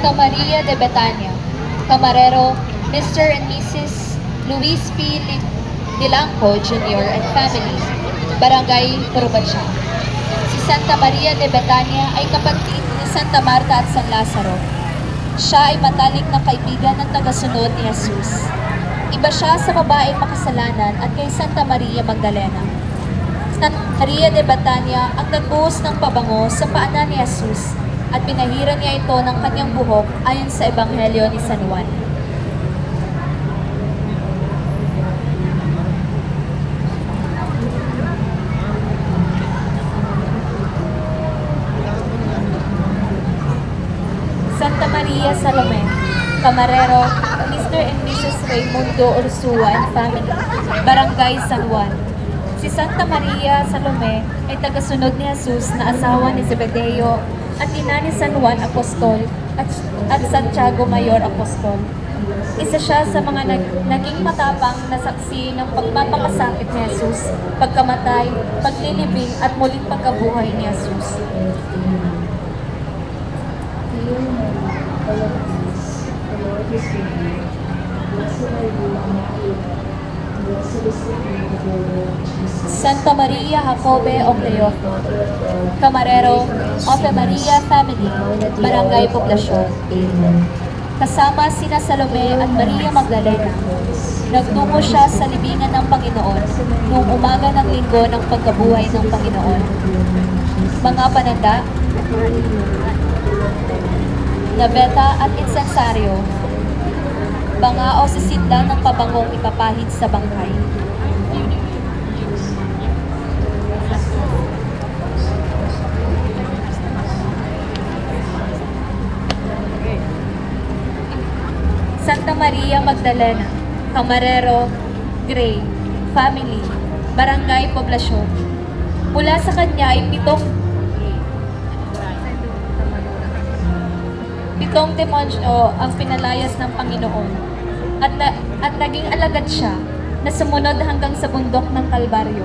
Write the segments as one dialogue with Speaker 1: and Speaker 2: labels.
Speaker 1: Santa Maria de Betania, Camarero, Mr. and Mrs. Luis P. Dilanco Jr. and family, Barangay Probansya. Si Santa Maria de Betania ay kapatid ni Santa Marta at San Lazaro. Siya ay matalik na kaibigan ng tagasunod ni Jesus. Iba siya sa babaeng makasalanan at kay Santa Maria Magdalena. Santa Maria de Betania ang nagbuhos ng pabango sa paanan ni Jesus at pinahiran niya ito ng kanyang buhok ayon sa Ebanghelyo ni San Juan. Santa Maria Salome, Camarero, Mr. and Mrs. Raimundo Ursua and family, Barangay San Juan. Si Santa Maria Salome ay tagasunod ni Jesus na asawa ni Zebedeo at ina ni San Juan Apostol at, at Santiago Mayor Apostol. Isa siya sa mga nag, naging matapang na saksi ng pagpapakasakit ni Jesus, pagkamatay, paglilibing at muling pagkabuhay ni Jesus. Santa Maria Jacobe Ocleoto, Camarero, Ave Maria Family, Barangay Poblasyon. Kasama sina Salome at Maria Magdalena. Nagtungo siya sa libingan ng Panginoon noong umaga ng linggo ng pagkabuhay ng Panginoon. Mga pananda, nabeta at insensaryo, banga o sisidlan ng pabangong ipapahid sa bangkay. Santa Maria Magdalena, Camarero, Gray, Family, Barangay Poblasyon. Mula sa kanya ay pitong pitong demonyo ang pinalayas ng Panginoon at, na, at naging alagad siya na sumunod hanggang sa bundok ng Kalbaryo.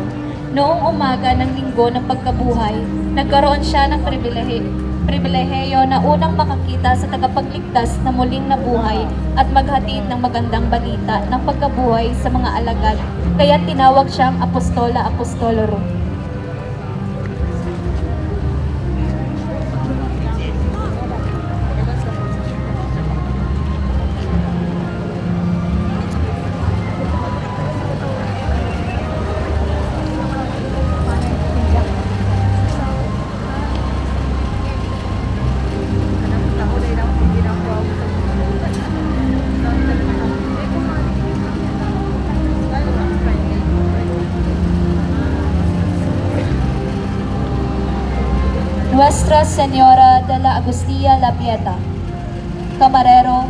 Speaker 1: Noong umaga ng linggo ng pagkabuhay, nagkaroon siya ng pribilehe, pribileheyo na unang makakita sa tagapagligtas na muling nabuhay at maghatid ng magandang balita ng pagkabuhay sa mga alagad. Kaya tinawag siyang Apostola Apostolorum. Nuestra Señora de la Agustia La Pieta, Camarero,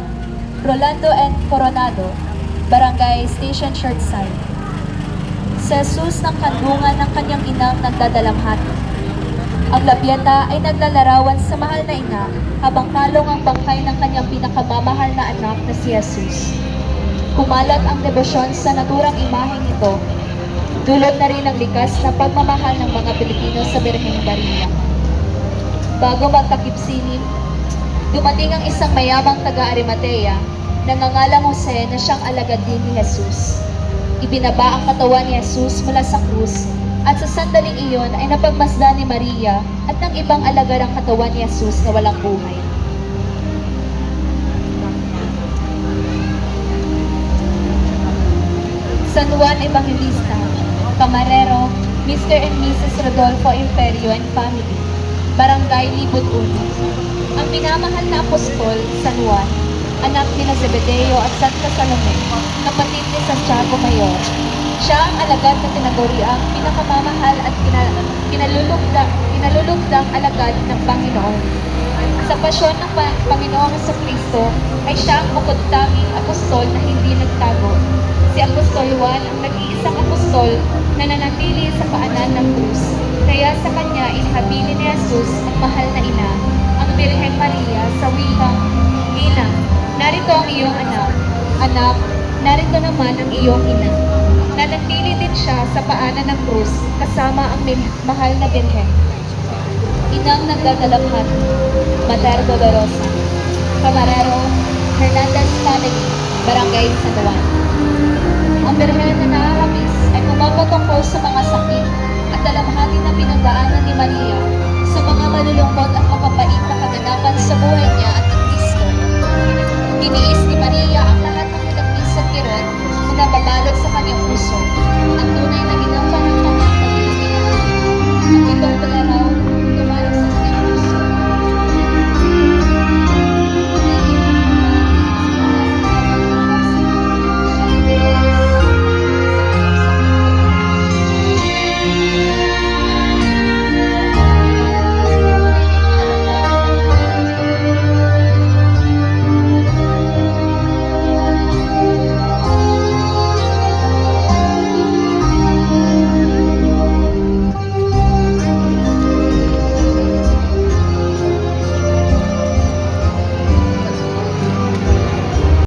Speaker 1: Rolando N. Coronado, Barangay Station Shortside. Si Jesus ng kandungan ng kanyang inang nagdadalamhati. Ang labyeta ay naglalarawan sa mahal na ina habang palong ang bangkay ng kanyang pinakamamahal na anak na si Jesus. Kumalat ang debosyon sa naturang imaheng ito. Dulot na rin ang likas na pagmamahal ng mga Pilipino sa Birheng Maria. Bago magtakip sining, dumating ang isang mayamang taga-Arimatea na nangalang Jose na siyang alagad din ni Jesus. Ibinaba ang katawan ni Jesus mula sa krus at sa sandaling iyon ay napagmasdan ni Maria at ng ibang alagad ang katawan ni Jesus na walang buhay. San Juan Evangelista, Camarero, Mr. and Mrs. Rodolfo Imperio and family, Barangay Libot Uno. Ang pinamahal na apostol, San Juan, anak ni Zebedeo at Santa Salome, kapatid ni Santiago Mayor. Siya ang alagad na tinaguri ang pinakamamahal at kina- kinalulugdang, kinalulugdang alagad ng Panginoon. Sa pasyon ng Pa- Panginoong sa Kristo ay siya ang bukod tanging apostol na hindi nagtago. Si Apostol Juan ang nag-iisang apostol na nanatili sa paanan ng krus. Kaya sa kanya inihabilin ni Jesus ang mahal na ina, ang Birhen Maria sa wikang, Ina, narito ang iyong anak. Anak, narito naman ang iyong ina. Nanatili din siya sa paanan ng krus kasama ang mahal na Birhen. Inang nagdadalaghan, Mater Dolorosa. Camarero, Hernandez Family, Barangay San Juan.